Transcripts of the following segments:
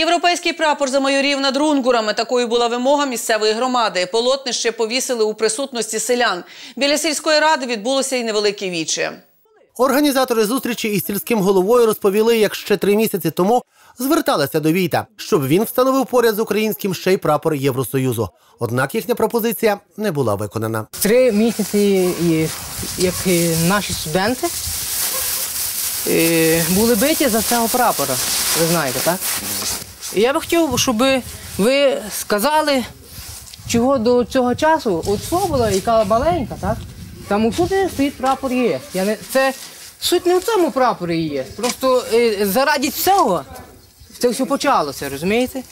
Європейський прапор замайорів над рунгурами. Такою була вимога місцевої громади. Полотнище повісили у присутності селян. Біля сільської ради відбулося й невелике віче. Організатори зустрічі із сільським головою розповіли, як ще три місяці тому зверталися до Війта, щоб він встановив поряд з українським ще й прапор Євросоюзу. Однак їхня пропозиція не була виконана. Три місяці, і- як наші студенти були биті за цього прапора. Ви знаєте, так? І я би хотів, щоб ви сказали, чого до цього часу от Собола, яка маленька, так? Там усюди стоїть прапор ЄС. Я не, це суть не в цьому прапорі ЄС. Просто е, заради цього це все почалося, розумієте?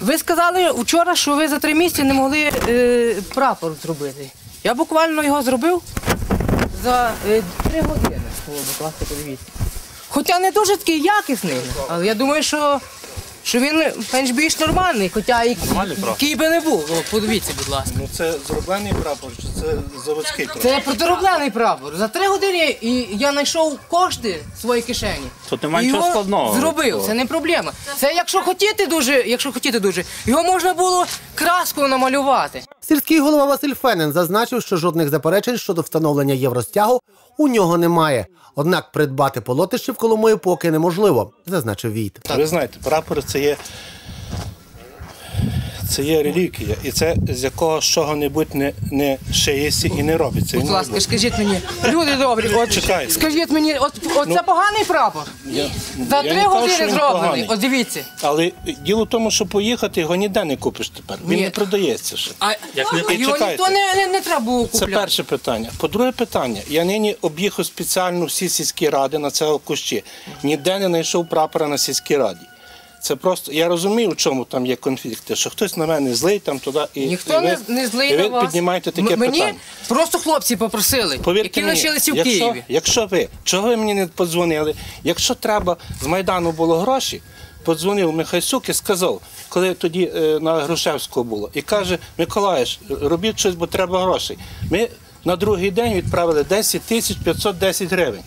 Ви сказали вчора, що ви за три місяці не могли е, прапор зробити. Я буквально його зробив за е, три години. Хоча не дуже такий якісний, але я думаю, що, що він менш більш нормальний, хоча і який би не був. О, подивіться, будь ласка. Ну це зроблений прапор, чи це заводський прапор? Це протироблений прапор. За три години і я знайшов кошти в своїй кишені. Тут немає І нічого його складного. Зробив, це не проблема. Це якщо хотіти дуже, якщо хотіти дуже, його можна було краскою намалювати. Сільський голова Василь Фенен зазначив, що жодних заперечень щодо встановлення євростягу у нього немає. Однак придбати полотище в Коломої поки неможливо, зазначив Війт. Ви знаєте, прапор це є. Це є реліквія, і це з якого чого-небудь не, не шиється і не робиться. І Будь не ласка, скажіть мені, люди добрі, от Чекайте. скажіть мені, от, от це поганий прапор? Я- За я три не кажу, години він зроблений. поганий. От дивіться. Але діло в тому, що поїхати його ніде не купиш тепер. Він Ні. не продається ще. А І його чекайте. ніхто не, не, не треба було Це купляти. перше питання. По-друге питання. Я нині об'їхав спеціально всі сільські ради на цього кущі. Ніде не знайшов прапора на сільській раді. Це просто я розумію, в чому там є конфлікти, що хтось на мене злий там туди і, Ніхто і ви, не, не злий і ви на вас. піднімаєте таке М- Мені питання. просто хлопці попросили, Повірте які мені, лишилися в якщо, Києві. Якщо ви, чого ви мені не подзвонили? Якщо треба, з Майдану було гроші, подзвонив Михайсюк і сказав, коли тоді е, на Грушевського було, і каже, Миколаївич, робіть щось, бо треба грошей. Ми на другий день відправили 10 тисяч 510 гривень.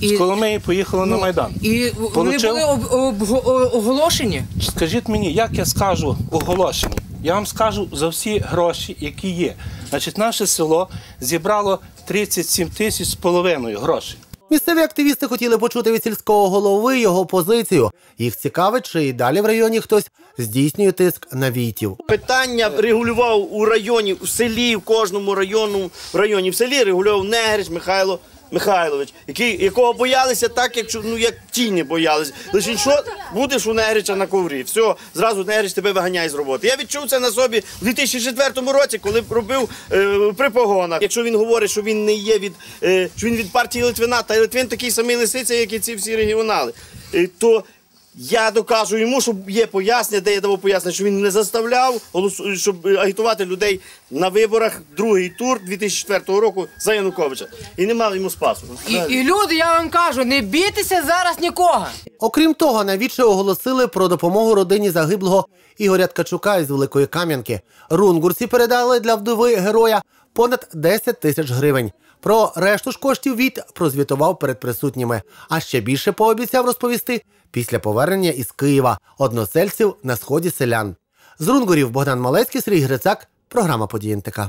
І- З Коломиї поїхали на Майдан. І вони Получив? були об, об, оголошені. Скажіть мені, як я скажу оголошення? Я вам скажу за всі гроші, які є. Значить, наше село зібрало 37 тисяч з половиною грошей. Місцеві активісти хотіли почути від сільського голови його позицію. Їх цікавить, чи і далі в районі хтось здійснює тиск на війтів. Питання регулював у районі, в селі, в кожному району, в районі в селі регулював Негрич Михайло Михайлович, який, якого боялися так, як, ну, як тіні боялися. Лише що будеш у Негрича на коврі. Все, зразу Негрич тебе виганяє з роботи. Я відчув це на собі в 2004 році, коли робив е, при погонах. Якщо він говорить, що він не є від е, що він від партії Литвина, та Литвин такий самий лисиця, як і ці всі регіонали, е, то я докажу йому, що є пояснення, де я давав пояснення, що він не заставляв голосу- щоб агітувати людей на виборах другий тур 2004 року за Януковича. І не мав йому спасу. І, і люди, я вам кажу, не бійтеся зараз нікого. Окрім того, навіче оголосили про допомогу родині загиблого Ігоря Ткачука із Великої Кам'янки. Рунгурці передали для вдови героя понад 10 тисяч гривень. Про решту ж коштів від прозвітував перед присутніми, а ще більше пообіцяв розповісти після повернення із Києва односельців на сході селян. З Рунгурів Богдан Малецький, Сергій Грицак, програма «Події НТК».